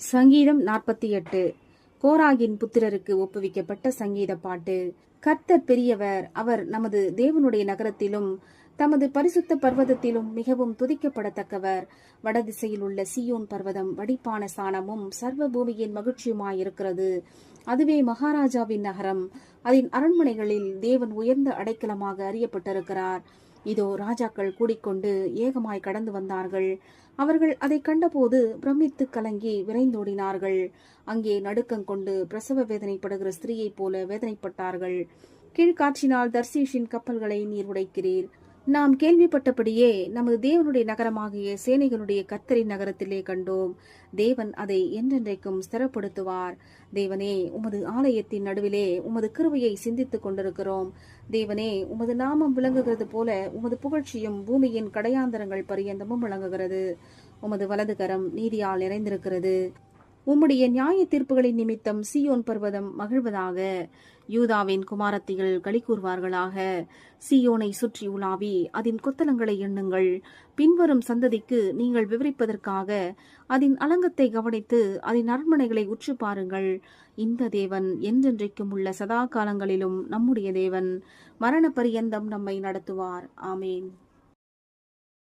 சங்கீதம் நாற்பத்தி எட்டு. கோராகின் புத்திரருக்கு ஒப்புவிக்கப்பட்ட சங்கீத பாட்டு. கர்த்தர் பெரியவர் அவர் நமது தேவனுடைய நகரத்திலும் தமது பரிசுத்த பர்வதத்திலும் மிகவும் துதிக்கப்படத்தக்கவர். வடதிசையில் உள்ள சியோன் பர்வதம் வடிப்பான சாணமும் சர்வ பூமியின் மகிழ்ச்சியுமாயிருக்கிறது. அதுவே மகாராஜாவின் நகரம். அதன் அரண்மனைகளில் தேவன் உயர்ந்த அடைக்கலமாக அறியப்பட்டிருக்கிறார். இதோ ராஜாக்கள் கூடிக்கொண்டு ஏகமாய் கடந்து வந்தார்கள். அவர்கள் அதை கண்டபோது பிரமித்து கலங்கி விரைந்தோடினார்கள். அங்கே நடுக்கங்கொண்டு பிரசவ வேதனைப்படுகிற ஸ்திரீயைப் போல வேதனைப்பட்டார்கள். கீழ்காற்றினால் தர்சீஷின் கப்பல்களை நீர் உடைக்கிறீர். நாம் கேள்விப்பட்டபடியே நமது தேவனுடைய நகரமாகிய சேனைகளுடைய கத்தரின் நகரத்திலே கண்டோம். தேவன் அதை என்றென்றைக்கும் ஸ்திரப்படுத்துவார். தேவனே உமது ஆலயத்தின் நடுவிலே உமது கிருவையை சிந்தித்துக் கொண்டிருக்கிறோம். தேவனே உமது நாமம் விளங்குகிறது போல உமது புகழ்ச்சியும் பூமியின் கடையாந்தரங்கள் பரியந்தமும் விளங்குகிறது. உமது வலது கரம் நீதியால் நிறைந்திருக்கிறது. உம்முடைய நியாய தீர்ப்புகளின் நிமித்தம் சியோன் பர்வதம் மகிழ்வதாக. யூதாவின் குமாரத்திகள் களி கூறுவார்களாக சியோனை சுற்றி உலாவி அதன் கொத்தலங்களை எண்ணுங்கள். பின்வரும் சந்ததிக்கு நீங்கள் விவரிப்பதற்காக அதன் அலங்கத்தை கவனித்து அதன் அரண்மனைகளை உற்று பாருங்கள். இந்த தேவன் என்றென்றைக்கும் உள்ள சதா காலங்களிலும் நம்முடைய தேவன். மரண பரியந்தம் நம்மை நடத்துவார். ஆமேன்.